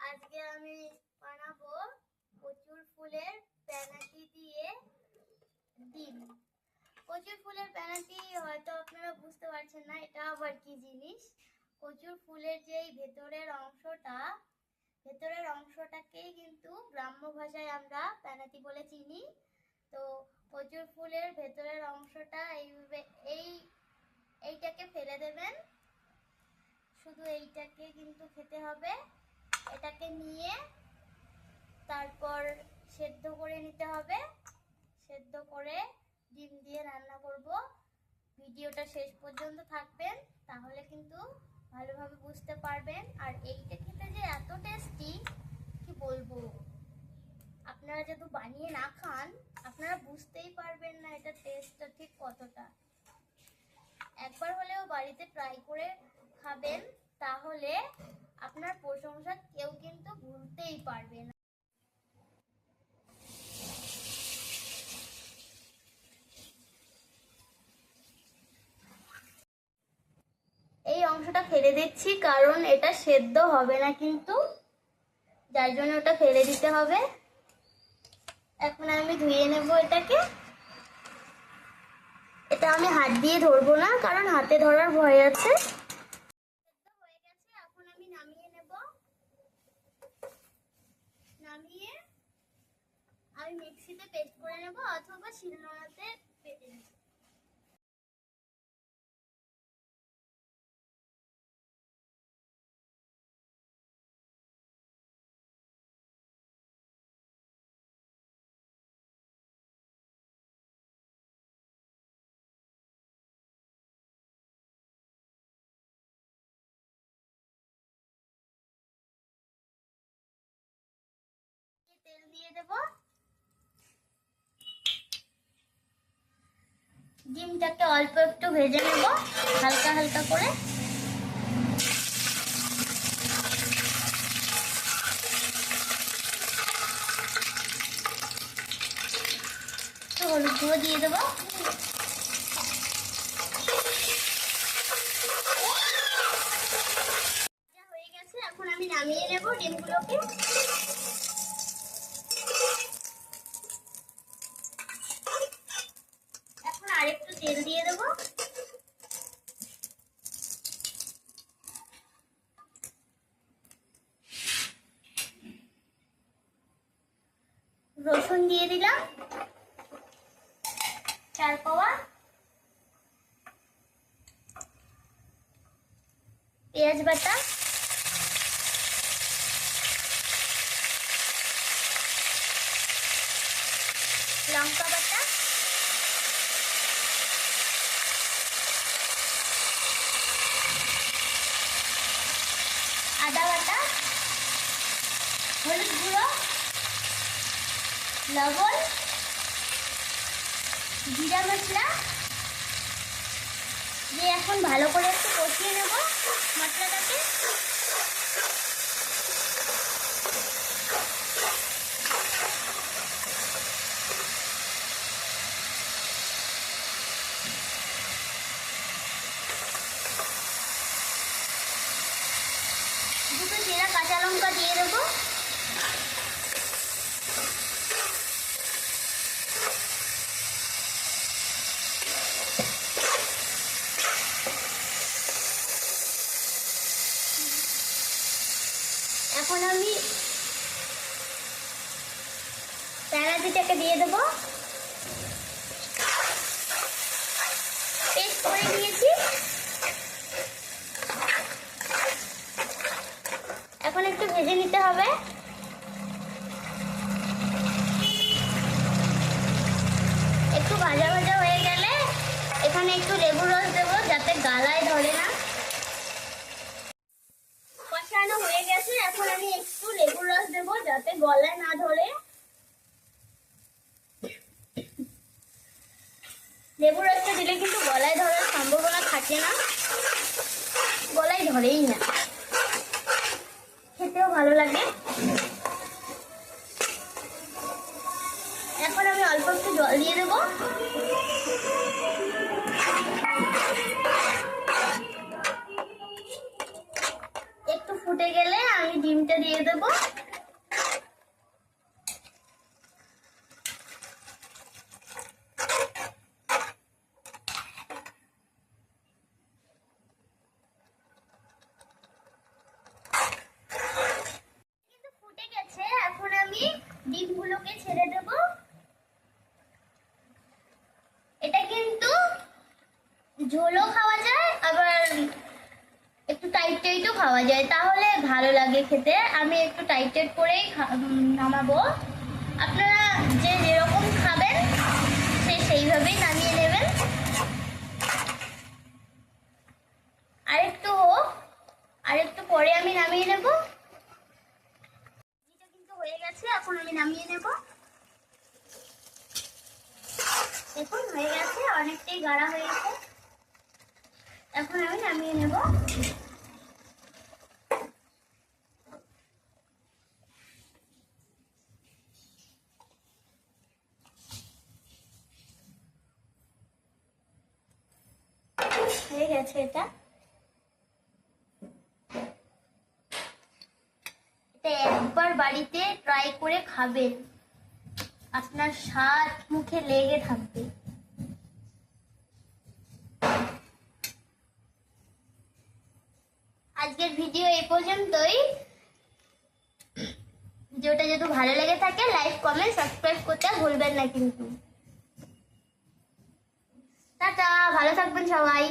আজকে আমি বানাবো কচুর ফুলের প্যানাটি দিয়ে ডিম। কচুর ফুলের প্যানাটি হয়তো আপনারা বুঝতে পারছেন না, এটা আবার কি জিনিস? কচুর ফুলের যেই ভেতরের অংশটা, ভেতরের অংশটাকেই কিন্তু গ্রাম্য ভাষায় আমরা প্যানাটি বলে চিনি। তো কচুর ফুলের ভেতরের অংশটা এইভাবে, এই, এইটাকে ফেলে দেবেন। শুধু এইটাকে কিন্তু খেতে হবে। এটাকে নিয়ে তারপর সেদ্ধ করে নিতে হবে। সেদ্ধ করে ডিম দিয়ে রান্না করব। ভিডিওটা শেষ পর্যন্ত থাকবেন, তাহলে কিন্তু ভালোভাবে বুঝতে পারবেন। আর এইটা খেতে যে এত টেস্টি কি বলব? আপনারা যদি বানিয়ে না খান, আপনারা বুঝতেই পারবেন না এটা টেস্টটা ঠিক কতটা। একবার হলেও বাড়িতে ট্রাই করে খাবেন, তাহলে আপনার কেউ কিন্তু ভুলতেই পারবে না। এই অংশটা ফেলে দিচ্ছি কারণ এটা সেদ্ধ হবে না কিন্তু। যার জন্য ওটা ফেলে দিতে হবে। এখন আমি ধুয়ে নেব এটাকে। এটা আমি হাত দিয়ে ধরবো না, কারণ হাতে ধরার ভয় আছে সেদ্ধ হয়ে গেছে এখন আমি নামিয়ে নেব নামিয়ে আমি মিক্সিতে পেস্ট করে নেব অথবা শিলনোড়াতে পেটে নেব। তেল দিয়ে দেব। ডিমটাকে অল্প একটু ভেজে নেব, হালকা হালকা করে। হলুদ গুঁড়ো দিয়ে দেবো। হয়ে গেছে, এখন আমি নামিয়ে নেব ডিমগুলোকে এখন আরেকটু তেল দিয়ে দেবো রসুন দিয়ে দিলাম। চার পাওয়া পেঁয়াজ বাটা। লঙ্কা বাটা। আদা বাটা। হলুদ গুঁড়ো। লবণ, জিরা মশলা। দিয়ে এখন ভালো করে একটু কষিয়ে নেব মশলাটাকে। দুটো চেরা কাঁচা লঙ্কা দিয়ে দেবো। এখন আমি প্যারাদিটাকে দিয়ে দেবো। পেস্ট করে নিয়েছি। এখন একটু ভেজে নিতে হবে। একটু ভাজা ভাজা হয়ে গেলে এখানে একটু লেবু রস দেবো, যাতে গালায় ধরে না কষানো হয়ে গেছে এখন আমি একটু লেবুর রস দেবো যাতে গলায় না ধরে লেবুর রসটা দিলে কিন্তু গলায় ধরার সম্ভাবনা থাকে না। গলায় ধরেই না। খেতেও ভালো লাগে। এখন আমি অল্প একটু জল দিয়ে দেবো। একটু ফুটে গেলে আমি ডিমটা দিয়ে দেবো কিন্তু ফুটে গেছে এখন আমি ডিমগুলোকে ছেড়ে দেব এটা কিন্তু ঝোলও খাওয়া যায়, আবার একটু টাইট টাইটও খাওয়া যায়। তাহলে ভালো লাগে খেতে। আমি একটু টাইট টাইট করেই নামাবো। আপনারা যে যেরকম খাবেন, সে সেইভাবেই নামিয়ে নেবেন। আরেকটু হোক, আরেকটু পরে আমি নামিয়ে নেব। এটা কিন্তু হয়ে গেছে, এখন আমি নামিয়ে নেব। দেখুন, হয়ে গেছে, অনেকটাই গাঢ়া হয়েছে এখন আমি নামিয়ে নেব। হয়ে গেছে এটা। এটা একবার বাড়িতে ট্রাই করে খাবেন। আপনার স্বাদ মুখে লেগে থাকবে। এই পর্যন্তই। ভিডিওটা যদি ভালো লেগে থাকে লাইক কমেন্ট সাবস্ক্রাইব করতে ভুলবেন না কিন্তু। টাটা, ভালো থাকবেন সবাই।